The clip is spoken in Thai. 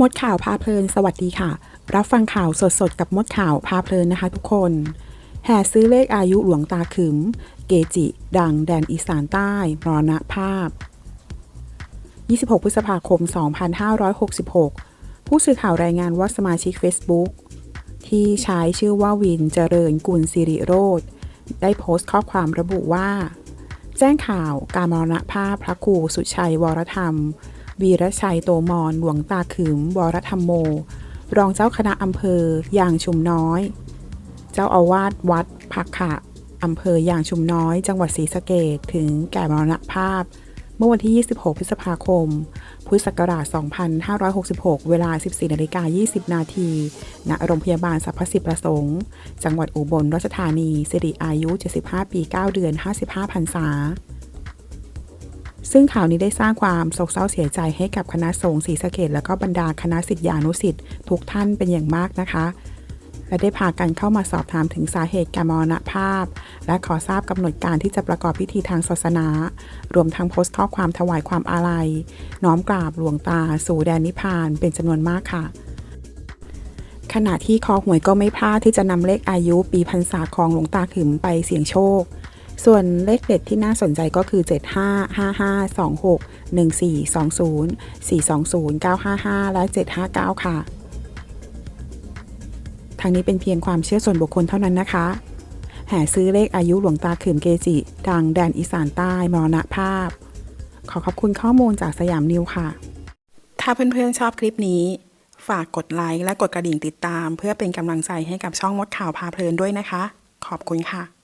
มดข่าวพาเพลินสวัสดีค่ะ รับฟังข่าวสดๆ กับมดข่าวพาเพลินนะคะทุกคน แห่ซื้อเลขอายุหลวงตาขึม เกจิ ดังแดนอีสานใต้มรณภาพ 26 พฤษภาคม 2566 ผู้สื่อข่าวรายงานว่าสมาชิก Facebook ที่ใช้ชื่อว่าวินเจริญกุลสิริโรธได้โพสต์ข้อความระบุว่า แจ้งข่าวการมรณภาพพระครูสุชัยวรธรรม วีรชัยโตมอนหลวงตาขึมวรธรรมโม รองเจ้าคณะอำเภอยางชุมน้อย เจ้าอาวาสวัดพักขะอำเภอยางชุมน้อย จังหวัดศรีสะเกดถึงแก่มรณภาพ เมื่อวันที่ 26 พฤษภาคม พุทธศักราช 2566 เวลา 14นาฬิกา20 นาทีณโรงพยาบาลสรรพสิทธิประสงค์ จังหวัดอุบลราชธานีสิริอายุ 75 ปี 9 เดือน 55พรรษา ซึ่งข่าวนี้ได้สร้างความโศกเศร้าเสียใจให้กับคณะสงฆ์ศรีสะเกดและก็บรรดาคณะสิทธิานุสิทธิ์ทุกท่านเป็นอย่างมากนะคะ และได้พากันเข้ามาสอบถามถึงสาเหตุการมรณภาพ และขอทราบกำหนดการที่จะประกอบพิธีทางศาสนา รวมทั้งโพสต์ข้อความถวายความอาลัย น้อมกราบหลวงตา สู่แดนนิพพานเป็นจำนวนมากค่ะขณะที่คอหวยก็ไม่พลาดที่จะนำเลขอายุปีพรรษาของหลวงตาขึมไปเสี่ยงโชค ส่วนเลขเด็ดที่น่าสนใจก็คือ 75 55 26 14 20 420 955 และ 759 ค่ะ ทางนี้เป็นเพียงความเชื่อส่วนบุคคลเท่านั้นนะคะ แห่ซื้อเลขอายุหลวงตาขืมเกจิ ดังแดนอีสานใต้มรณภาพ ขอขอบคุณข้อมูลจากสยามนิวค่ะ ถ้าเพื่อนๆชอบคลิปนี้ ฝากกดไลค์และกดกระดิ่งติดตาม เพื่อเป็นกำลังใจให้กับช่องมดข่าวพาเพลินด้วยนะคะ ขอบคุณค่ะ